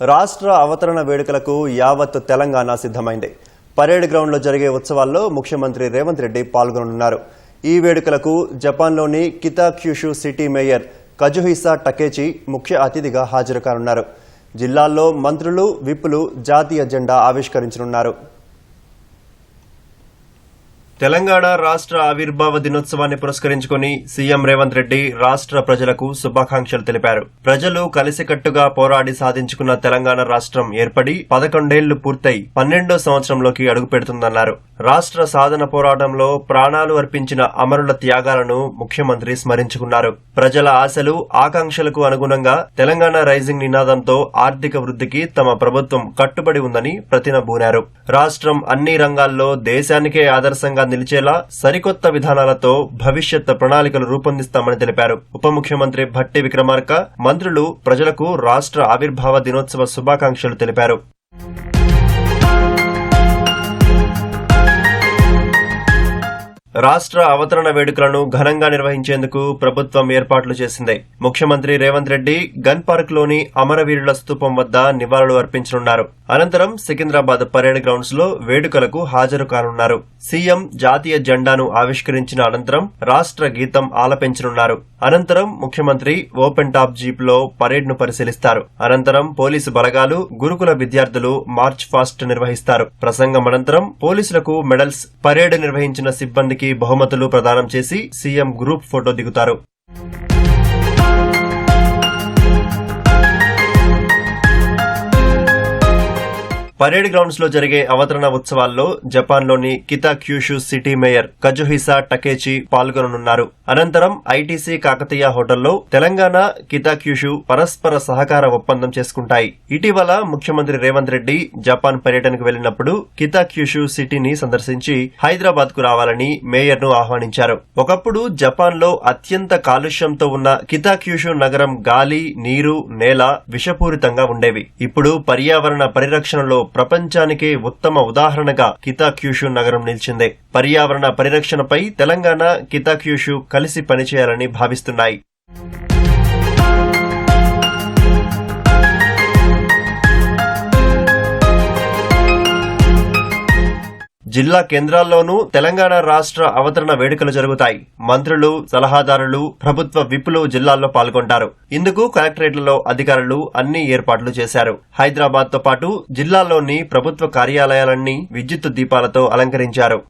రాష్ట్ర అవతరణ వేడుకలకు యావత్ తెలంగాణ సిద్ధమైంది. పరేడ్ గ్రౌండ్లో జరిగే ఉత్సవాల్లో ముఖ్యమంత్రి రేవంత్ రెడ్డి పాల్గొనున్నారు ఈ వేడుకలకు జపాన్లోని Kitakyushu city mayor Kazuhisa Takechi ముఖ్య అతిథిగా హాజరు కానున్నారు జిల్లాల్లో మంత్రులు విప్పులు జాతీయ జెండా ఆవిష్కరించనున్నారు. తెలంగాణ రాష్ట్ర ఆవిర్భావ దినోత్సవాన్ని పురస్కరించుకుని సీఎం రేవంత్ రెడ్డి రాష్ట్ర ప్రజలకు శుభాకాంక్షలు తెలిపారు. ప్రజలు కలిసికట్టుగా పోరాడి సాధించుకున్న తెలంగాణ రాష్ట్రం ఏర్పడి పదకొండేళ్ళు పూర్తయి పన్నెండో సంవత్సరంలోకి అడుగుపెడుతుందన్నారు రాష్ట్ర సాధన పోరాటంలో ప్రాణాలు అర్పించిన అమరుల త్యాగాలను ముఖ్యమంత్రి స్మరించుకున్నారు. ప్రజల ఆశలు ఆకాంక్షలకు అనుగుణంగా తెలంగాణ రైజింగ్ నినాదంతో ఆర్థిక వృద్ధికి తమ ప్రభుత్వం కట్టుబడి ఉందని ప్రతినబూనారు రాష్ట్రం అన్ని రంగాల్లో దేశానికే ఆదర్శంగా నిలిచేలా సరికొత్త విధానాలతో భవిష్యత్ ప్రణాళికలు రూపొందిస్తామని తెలిపారు. ఉప ముఖ్యమంత్రి భట్టి విక్రమార్క మంత్రులు ప్రజలకు రాష్ట్ర ఆవిర్భావ దినోత్సవ శుభాకాంక్షలు తెలిపారు. రాష్ట్ర అవతరణ వేడుకలను ఘనంగా నిర్వహించేందుకు ప్రభుత్వం ఏర్పాట్లు చేసింది. ముఖ్యమంత్రి రేవంత్ రెడ్డి గన్ పార్క్లోని అమరవీరుల స్తూపం వద్ద నివాళులు అర్పించనున్నారు. అనంతరం సికింద్రాబాద్ పరేడ్ గ్రౌండ్స్లో వేడుకలకు హాజరు కానున్నారు సీఎం జాతీయ జెండాను ఆవిష్కరించిన అనంతరం రాష్ట్ర గీతం ఆలపించనున్నారు. అనంతరం ముఖ్యమంత్రి ఓపెన్ టాప్ జీప్లో పరేడ్ను పరిశీలిస్తారు. అనంతరం పోలీసు బలగాలు గురుకుల విద్యార్థులు మార్చ్ ఫాస్ట్ నిర్వహిస్తారు. ప్రసంగం అనంతరం పోలీసులకు మెడల్స్ పరేడ్ నిర్వహించిన సిబ్బందికి బహుమతులు ప్రదానం చేసి సీఎం గ్రూప్ ఫోటో దిగుతారు. పరేడ్ గ్రౌండ్స్లో జరిగే అవతరణ ఉత్సవాల్లో జపాన్లోని Kitakyushu city mayor Kazuhisa Takechi పాల్గొననున్నారు. అనంతరం ఐటీసీ కాకతీయ హోటల్లో తెలంగాణ కితా క్యూషు పరస్పర సహకార ఒప్పందం చేసుకుంటాయి. ఇటీవల ముఖ్యమంత్రి రేవంత్ రెడ్డి జపాన్ పర్యటనకు వెళ్ళినప్పుడు కితాక్యూషు సిటీని సందర్శించి హైదరాబాద్కు రావాలని మేయర్ను ఆహ్వానించారు. ఒకప్పుడు జపాన్లో అత్యంత కాలుష్యంతో ఉన్న కితా క్యూషు నగరం గాలి నీరు నేల విషపూరితంగా ఉండేవి. ఇప్పుడు పర్యావరణ పరిరక్షణలో ప్రపంచానికే ఉత్తమ ఉదాహరణగా కితాక్యూషు నగరం నిలిచింది. పర్యావరణ పరిరక్షణపై తెలంగాణ కితాక్యూషు కలిసి పనిచేయాలని భావిస్తున్నాయి. జిల్లా కేంద్రాల్లోనూ తెలంగాణ రాష్ట్ర అవతరణ వేడుకలు జరుగుతాయి. మంత్రులు సలహాదారులు ప్రభుత్వ విప్పులు జిల్లాల్లో పాల్గొంటారు. ఇందుకు కలెక్టరేట్లలో అధికారులు అన్ని ఏర్పాట్లు చేశారు. హైదరాబాద్తో పాటు జిల్లాల్లోని ప్రభుత్వ కార్యాలయాలన్నీ విద్యుత్ దీపాలతో అలంకరించారు.